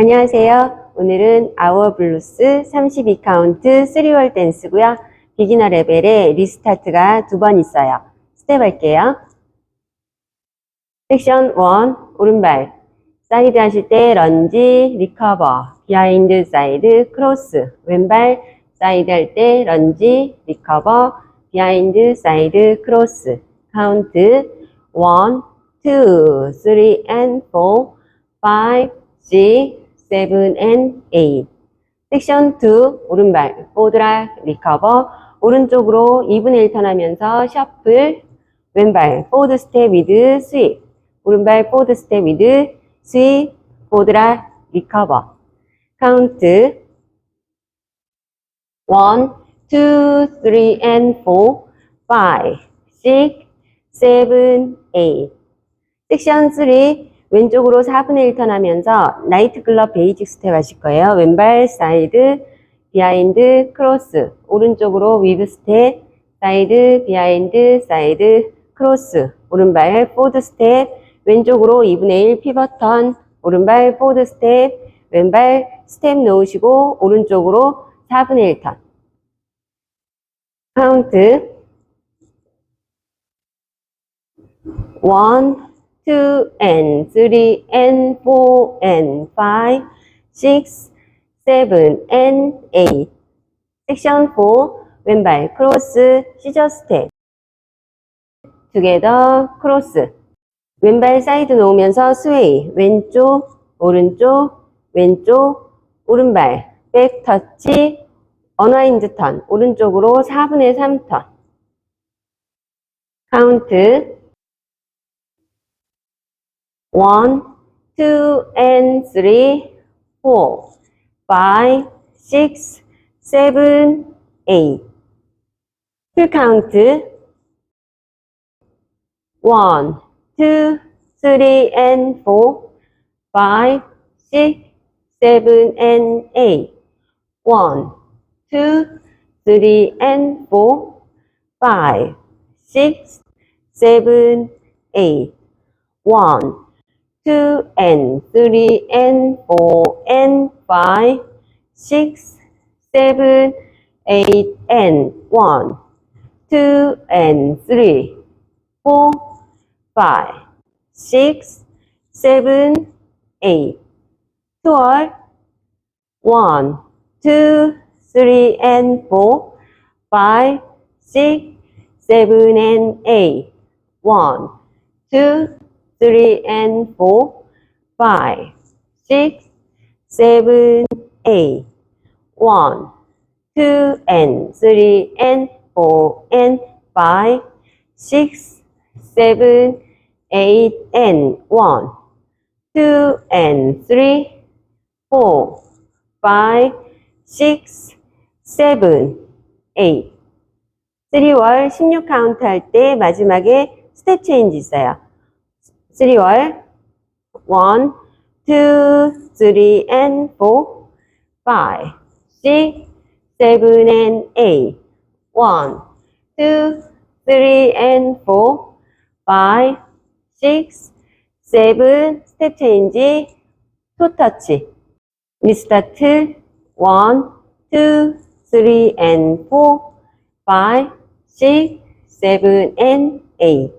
안녕하세요. 오늘은 아워 블루스 32카운트 3월 댄스고요. 비기너 레벨의 리스타트가 두 번 있어요. 스텝 할게요. 섹션 1 오른발 사이드 하실 때 런지 리커버 비하인드 사이드 크로스 왼발 사이드 할 때 런지 리커버 비하인드 사이드 크로스 카운트 1 2 3 and 4 5 6 7 and 8 섹션 2 오른발 포드라 리커버 오른쪽으로 2분의 1 턴하면서 셔플 왼발 포드 스텝 위드 스윕 오른발 포드 스텝 위드 스윕 포드라 리커버 카운트 1 2 3 and 4 5 6 7 8 섹션 3 왼쪽으로 4분의 1 턴하면서 나이트 글럽 베이직 스텝 하실 거예요. 왼발 사이드 비하인드 크로스. 오른쪽으로 위브 스텝 사이드 비하인드 사이드 크로스. 오른발 포드 스텝. 왼쪽으로 2분의 1 피벗 턴. 오른발 포드 스텝. 왼발 스텝 놓으시고 오른쪽으로 4분의 1 턴. 카운트. 1 2 and 3 and 4 and 5 6 7 and 8 섹션 4 왼발 크로스 시저 스텝 투게더 크로스 왼발 사이드 놓으면서 스웨이 왼쪽 오른쪽 왼쪽 오른발. 백 터치 언와인드 턴 오른쪽으로 4분의 3 턴 카운트 1, 2, and 3, 4, 5, 6, 7, 8. To count 1, 2, 3, and 4, 5, 6, 7, and 8. 1, 2, 3, and 4, 5, 6, 7, 8. 1, Two and three. And four and 5, 6, 7, 8n, 1, two and 3, 4, 5, 6, 7, 8, 1, 2, 3 and 4, 5, 6, 7 and 8, 1, 2, three and four, five, six, seven, eight. One, two and three and four and five, six, seven, eight and one, two and three, four, five, six, seven, eight. 3월 16 카운트 할 때 마지막에 스텝 체인지 있어요. 3월 1, 2, 3 and 4, 5, 6, 7 and 8. 1, 2, 3 and 4, 5, 6, 7, 스텝 체인지, 토 터치. 리스타트 1, 2, 3 and 4, 5, 6, 7 and 8.